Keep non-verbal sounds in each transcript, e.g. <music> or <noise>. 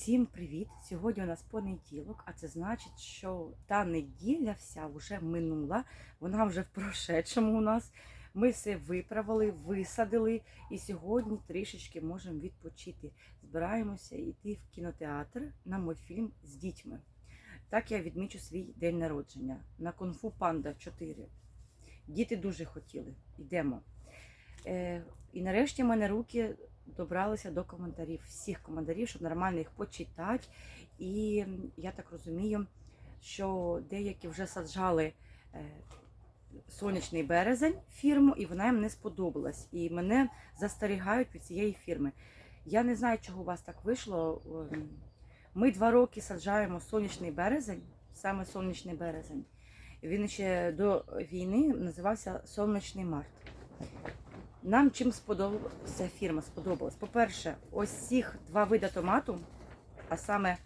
Всім привіт! Сьогодні у нас понеділок, а це значить, що та неділя вся вже минула, вона вже в прошедшому у нас. Ми все виправили, висадили і сьогодні трішечки можемо відпочити. Збираємося йти в кінотеатр на мультфільм з дітьми. Так я відмічу свій день народження на Кунг-фу Панда 4. Діти дуже хотіли. Йдемо. Е, і нарешті в мене руки добралися до коментарів, всіх коментарів, щоб нормально їх почитати. І я так розумію, що деякі вже саджали е, сонячний березень фірму, і вона їм не сподобалась. І мене застерігають від цієї фірми. Я не знаю, чого у вас так вийшло. Ем, Ми два роки саджаємо сонячний березень, саме сонячний березень. Він ще до війни називався Сонячний Март. Нам чим сподобалася фірма сподобалась. По-перше, ось цих два види томату, а саме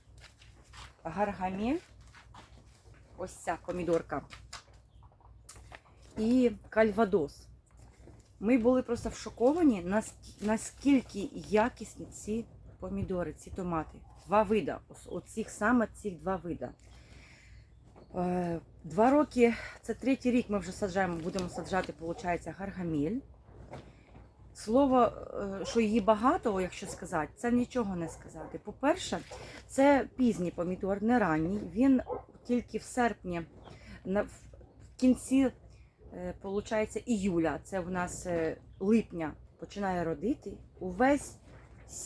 гаргамель, ось ця помідорка, і кальвадос. Ми були просто вшоковані, наскільки якісні ці помідори, ці томати. Два. Ось Оцих саме цих два вида. Е, Два роки, це третій рік ми вже саджаємо, будемо саджати, виходить, гаргамель. Слово, е, що її багато, якщо сказати, це нічого не сказати. По-перше, це пізній помідор, не ранній. Він тільки в серпні, в кінці, е, получається, іюля, це в нас е, липня, починає родити. Увесь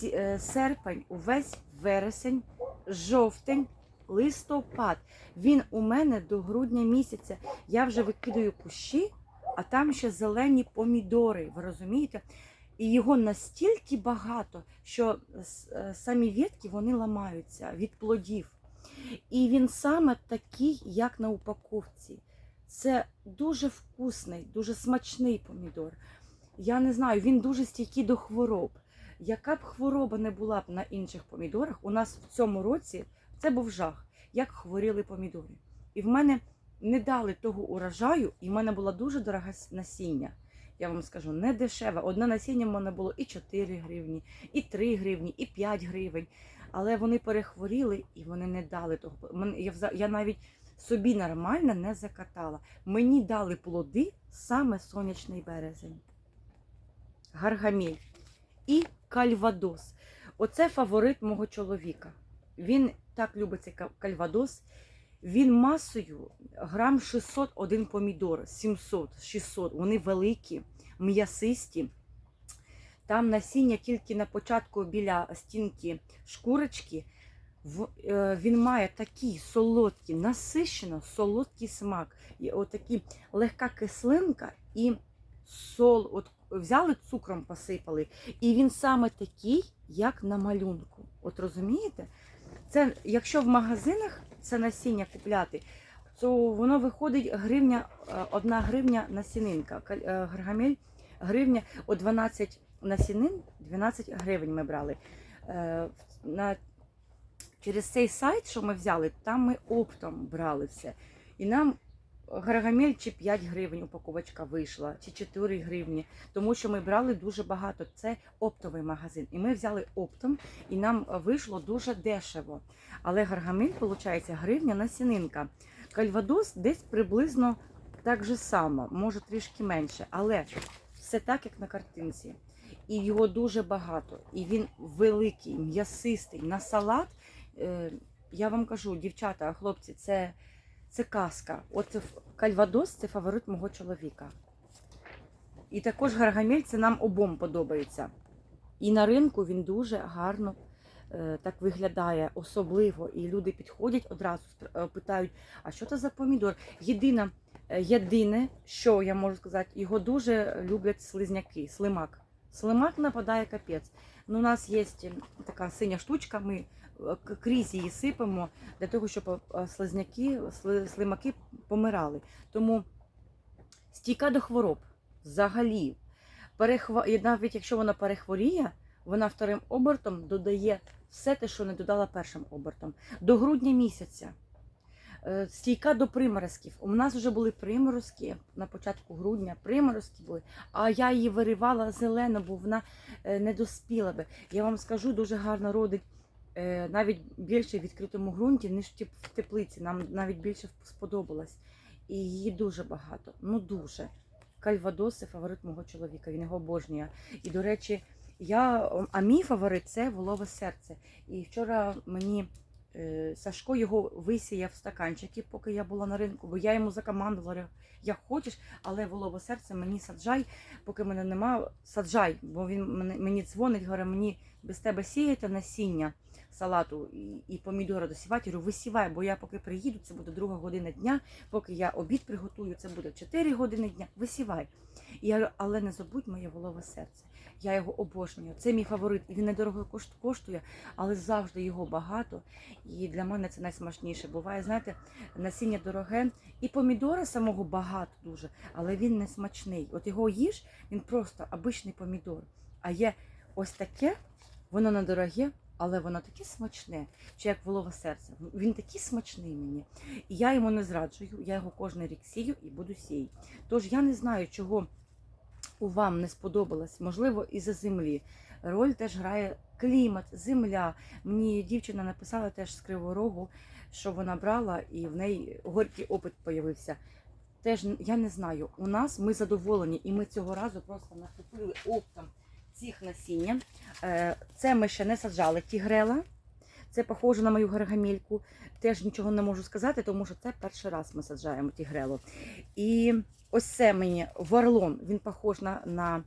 е, серпень, увесь вересень, жовтень, листопад. Він у мене до грудня місяця. Я вже викидаю кущі, а там ще зелені помідори. Ви розумієте? І його настільки багато, що е, самі ветки вони ламаються від плодів. І він саме такий, як на упаковці. Це дуже вкусний, дуже смачний помідор. Я не знаю, він дуже стійкий до хвороб. Яка б хвороба не була б на інших помідорах, у нас в цьому році це був жах, як хворіли помідори. І в мене не дали того урожаю, і в мене була дуже дорога насіння. Я вам скажу, не дешеве. Одне насіння в мене було і 4 гривні, і 3 гривні, і 5 гривень. Але вони перехворіли і вони не дали того. Я, навіть собі нормально не закатала. Мені дали плоди саме сонячний березень, гаргамель і кальвадос. Оце фаворит мого чоловіка. Він так любить цей кальвадос. Він масою грам 600 один помідор, 700, 600. Вони великі, м'ясисті. Там насіння тільки на початку біля стінки шкурочки. Е, Він має такий солодкий, насищено солодкий смак. Отакі легка кислинка і сол. От взяли цукром, посипали, і він саме такий, як на малюнку. От розумієте? Це якщо в магазинах це насіння купляти, то воно виходить гривня, е, одна гривня насінинка. Е, Гаргамель гривня, о 12 насінин, 12 гривень ми брали. Е, На, через цей сайт, що ми взяли, там ми оптом брали все. І нам гаргамель чи 5 гривень упаковочка вийшла, чи 4 гривні, тому що ми брали дуже багато. Це оптовий магазин. І ми взяли оптом, і нам вийшло дуже дешево. Але гаргамель, виходить, гривня насінинка. Кальвадос десь приблизно так же само, може трішки менше, але все так, як на картинці. І його дуже багато. І він великий, м'ясистий. На салат, е, я вам кажу, дівчата, хлопці, це, це казка. От кальвадос це фаворит мого чоловіка. І також гаргамель це нам обом подобається. І на ринку він дуже гарно е, так виглядає, особливо. І люди підходять одразу е, питають, а що це за помідор? Єдине, е, єдине, що я можу сказати, його дуже люблять слизняки, слимак. Слимак нападає капець. Ну, у нас є така синя штучка, ми крізь її сипемо для того, щоб е, слизняки, слимаки помирали. Тому стійка до хвороб взагалі. Перехва... навіть якщо вона перехворіє, вона вторим обертом додає все те, що не додала першим обертом. До грудня місяця. Е, Стійка до приморозків. У нас вже були приморозки на початку грудня, приморозки були, а я її виривала зелено, бо вона е, не доспіла би. Я вам скажу, дуже гарно родить навіть більше в відкритому ґрунті, ніж в теплиці. Нам навіть більше сподобалось. І її дуже багато. Ну дуже. Кальвадос це фаворит мого чоловіка, він його обожнює. І, до речі, я, а мій фаворит це волове серце. І вчора мені е, Сашко його висіяв в стаканчики, поки я була на ринку, бо я йому закомандувала, як хочеш, але волове серце мені саджай, поки мене нема, саджай. Бо він мені дзвонить, говорить, мені без тебе сіяти насіння салату і, помідори досівати. Говорю, висівай, бо я поки приїду, це буде друга година дня, поки я обід приготую, це буде 4 години дня. Висівай. І я говорю, але не забудь моє волове серце. Я його обожнюю. Це мій фаворит. І він недорого коштує, але завжди його багато. І для мене це найсмачніше. Буває, знаєте, насіння дороге, і помідора самого багато дуже, але він не смачний. От його їж, він просто обичний помідор. А є ось таке, воно недороге, але воно таке смачне, чи як волове серце. Він такий смачний мені. І я йому не зраджую, я його кожен рік сію і буду сіяти. Тож я не знаю, чого у вам не сподобалось, можливо, із-за землі. Роль теж грає клімат, земля. Мені дівчина написала теж з Кривого Рогу, що вона брала, і в неї горький опит появився. Теж я не знаю. У нас ми задоволені, і ми цього разу просто накупили оптом цих насіння. Е, Це ми ще не саджали тігрела. Це похоже на мою гаргамільку. Теж нічого не можу сказати, тому що це перший раз ми саджаємо тігрелу. І ось це мені варлон. Він похож на, на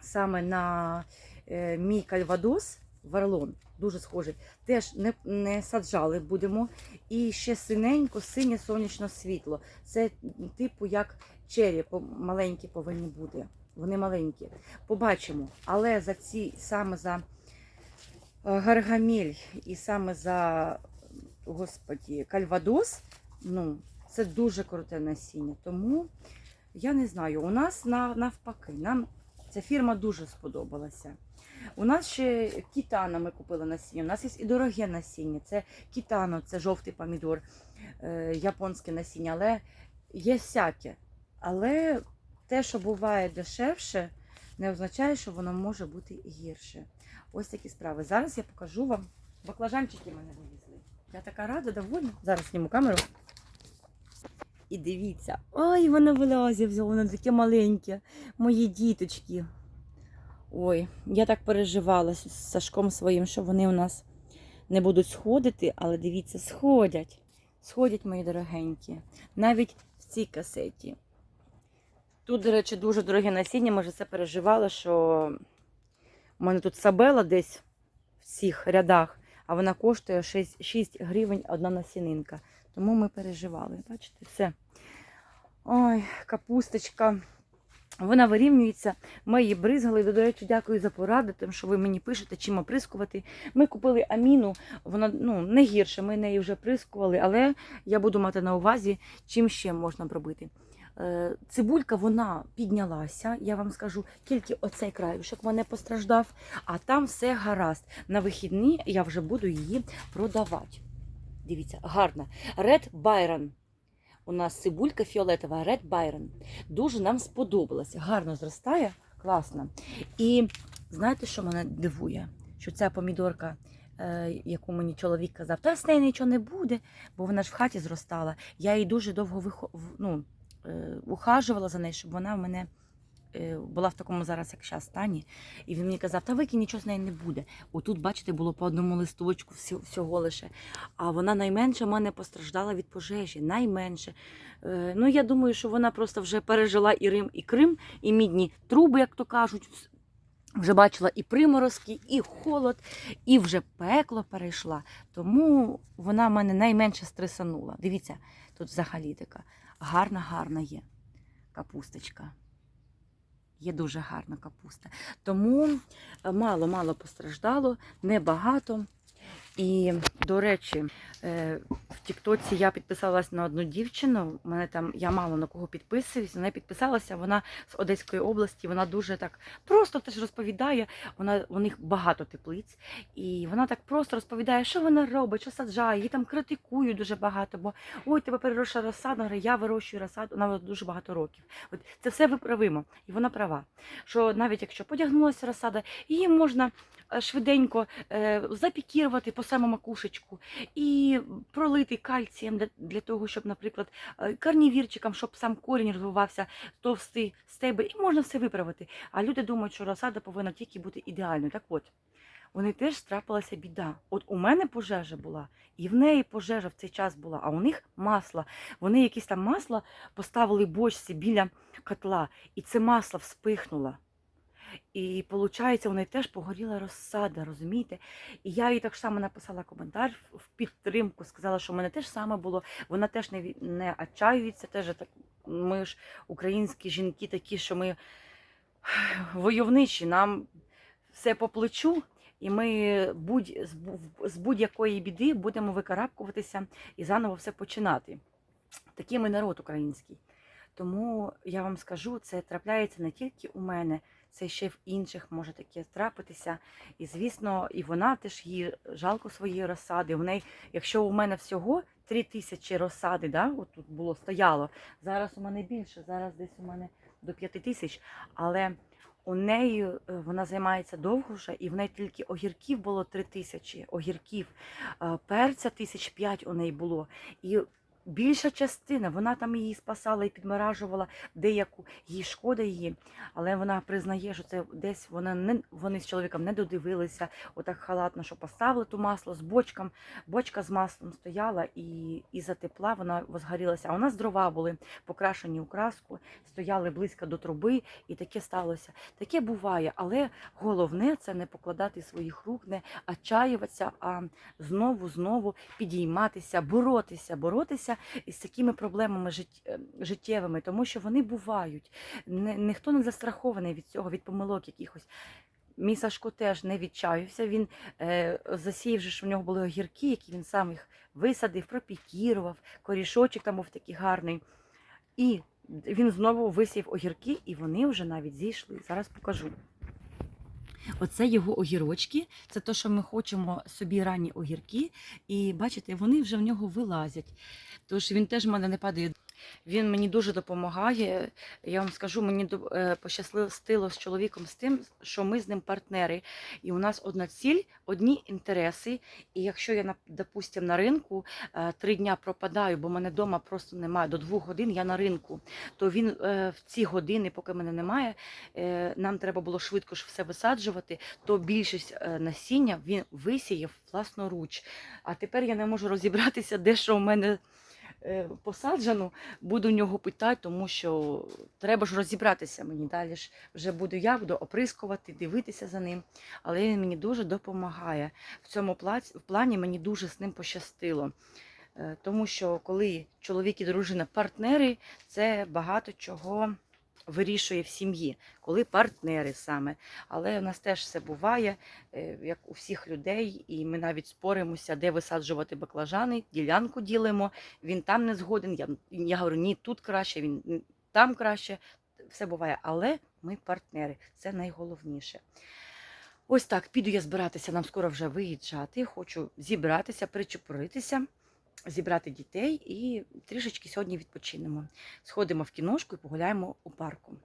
саме на е, мій кальвадос. Варлон дуже схожий. Теж не, не саджали будемо. І ще синенько, синє сонячне світло. Це типу як чері, по- маленькі повинні бути. Вони маленькі. Побачимо. Але за ці саме за е, гаргаміль і саме за господі, кальвадос, ну, це дуже круте насіння. Тому я не знаю. У нас навпаки, нам ця фірма дуже сподобалася. У нас ще кітана ми купили насіння. У нас є і дороге насіння. Це кітано, це жовтий помідор, е, японське насіння, але є всяке. Але те, що буває дешевше, не означає, що воно може бути гірше. Ось такі справи. Зараз я покажу вам баклажанчики мене вивезли. Я така рада, довольна. Зараз зніму камеру. І дивіться, ой, воно вилазить, воно таке маленьке. Мої діточки. Ой, я так переживала з Сашком своїм, що вони у нас не будуть сходити, але дивіться, сходять. Сходять, мої дорогенькі. Навіть в цій касеті. Тут, до речі, дуже дороге насіння. Ми вже це переживали, що у мене тут сабела десь в цих рядах, а вона коштує 6, 6 гривень одна насінинка. Тому ми переживали. Бачите, все. Ой, капусточка. Вона вирівнюється. Ми її бризгали. До речі, дякую за поради, тим, що ви мені пишете, чим оприскувати. Ми купили аміну, вона ну, не гірше, ми неї вже прискували, але я буду мати на увазі, чим ще можна б робити. Е, Цибулька вона піднялася, я вам скажу, тільки оцей краюшок мене постраждав, а там все гаразд. На вихідні я вже буду її продавати. Дивіться, гарна. Red Byron. У нас цибулька фіолетова, Red Byron. Дуже нам сподобалася. Гарно зростає, класно. І знаєте, що мене дивує? Що ця помідорка, е, яку мені чоловік казав, та з неї нічого не буде, бо вона ж в хаті зростала. Я її дуже довго вихо... в- ну, е, ухажувала за нею, щоб вона в мене е, була в такому зараз, як зараз, стані. І він мені казав, та викинь, нічого з неї не буде. Отут, бачите, було по одному листочку всього лише. А вона найменше в мене постраждала від пожежі. Найменше. Е, Ну, я думаю, що вона просто вже пережила і Рим, і Крим, і мідні труби, як то кажуть. Вже бачила і приморозки, і холод, і вже пекло перейшла. Тому вона мене найменше стресанула. Дивіться, тут взагалі така гарна, гарна є капусточка. Є дуже гарна капуста. Тому мало-мало постраждало, небагато. І, до речі, е, в Тіктоці я підписалась на одну дівчину. Мене там я мало на кого підписуюсь. Вона підписалася, вона з Одеської області. Вона дуже так просто теж розповідає. Вона у них багато теплиць, і вона так просто розповідає, що вона робить, що саджає. Її там критикують дуже багато. Бо ой, тебе переросла. Говорю, я вирощую розсаду. Вона дуже багато років. От це все виправимо, і вона права. Що навіть якщо подягнулася розсада, її можна швиденько е, запікірувати по самому макушечку і пролити кальцієм для, для того, щоб, наприклад, е, карнівірчиком, щоб сам корінь розвивався, товстий стебель, і можна все виправити. А люди думають, що розсада повинна тільки бути ідеальною. Так от, вони теж трапилася біда. От у мене пожежа була, і в неї пожежа в цей час була, а у них масло. Вони якісь там масло поставили бочці біля котла, і це масло вспихнуло. І виходить, у неї теж погоріла розсада, розумієте? І я їй так само написала коментар в- підтримку, сказала, що в мене теж саме було. Вона теж не, не отчаюється. Теж так, ми ж українські жінки такі, що ми <sighs> войовничі, нам все по плечу, і ми будь, з будь-якої біди будемо викарабкуватися і заново все починати. Такий ми народ український. Тому я вам скажу, це трапляється не тільки у мене, це ще в інших може таке трапитися. І звісно, і вона теж їй жалко своєї розсади. У неї, якщо у мене всього три тисячі розсади, да, от тут було стояло. Зараз у мене більше, зараз десь у мене до п'яти тисяч, але у неї е, вона займається довго вже, і в неї тільки огірків було три тисячі огірків, е, перця тисяч п'ять у неї було. І більша частина, вона там її спасала і підморажувала деяку, їй шкода її, але вона признає, що це десь вона не вони з чоловіком не додивилися, отак халатно, що поставили ту масло з бочком. Бочка з маслом стояла і із-за тепла вона возгорілася. А у нас дрова були покрашені у краску, стояли близько до труби, і таке сталося. Таке буває, але головне це не покладати своїх рук, не отчаюватися, а знову, знову підійматися, боротися, боротися із такими проблемами е, життєвими, тому що вони бувають. Ніхто не застрахований від цього, від помилок якихось. Мій Сашко теж не відчаювався. Він е, засіяв, що в нього були огірки, які він сам їх висадив, пропікірував, корішочок там був такий гарний. І він знову висів огірки, і вони вже навіть зійшли. Зараз покажу. Оце його огірочки. Це те, що ми хочемо собі ранні огірки. І бачите, вони вже в нього вилазять. Тож він теж в мене не падає. Він мені дуже допомагає. Я вам скажу, мені е, пощастило з чоловіком з тим, що ми з ним партнери. І у нас одна ціль, одні інтереси. І якщо я, нап- допустим, на ринку е, три дня пропадаю, бо мене вдома просто немає, до двох годин я на ринку, то він е, в ці години, поки мене немає, нам треба було швидко ж все висаджувати, то більшість насіння він висіяв власноруч. А тепер я не можу розібратися, де що у мене е, посаджено, буду в нього питати, тому що треба ж розібратися мені. Далі ж вже буду я, буду оприскувати, дивитися за ним. Але він мені дуже допомагає. В цьому плані мені дуже з ним пощастило. Е, Тому що коли чоловік і дружина партнери, це багато чого вирішує в сім'ї, коли партнери саме. Але у нас теж все буває, е, як у всіх людей, і ми навіть споримося, де висаджувати баклажани, ділянку ділимо. Він там не згоден. Я, я говорю, ні, тут краще, він там краще. Все буває, але ми партнери. Це найголовніше. Ось так, піду я збиратися, нам скоро вже виїжджати. Хочу зібратися, причепуритися, зібрати дітей і трішечки сьогодні відпочинемо. Сходимо в кіношку і погуляємо у парку.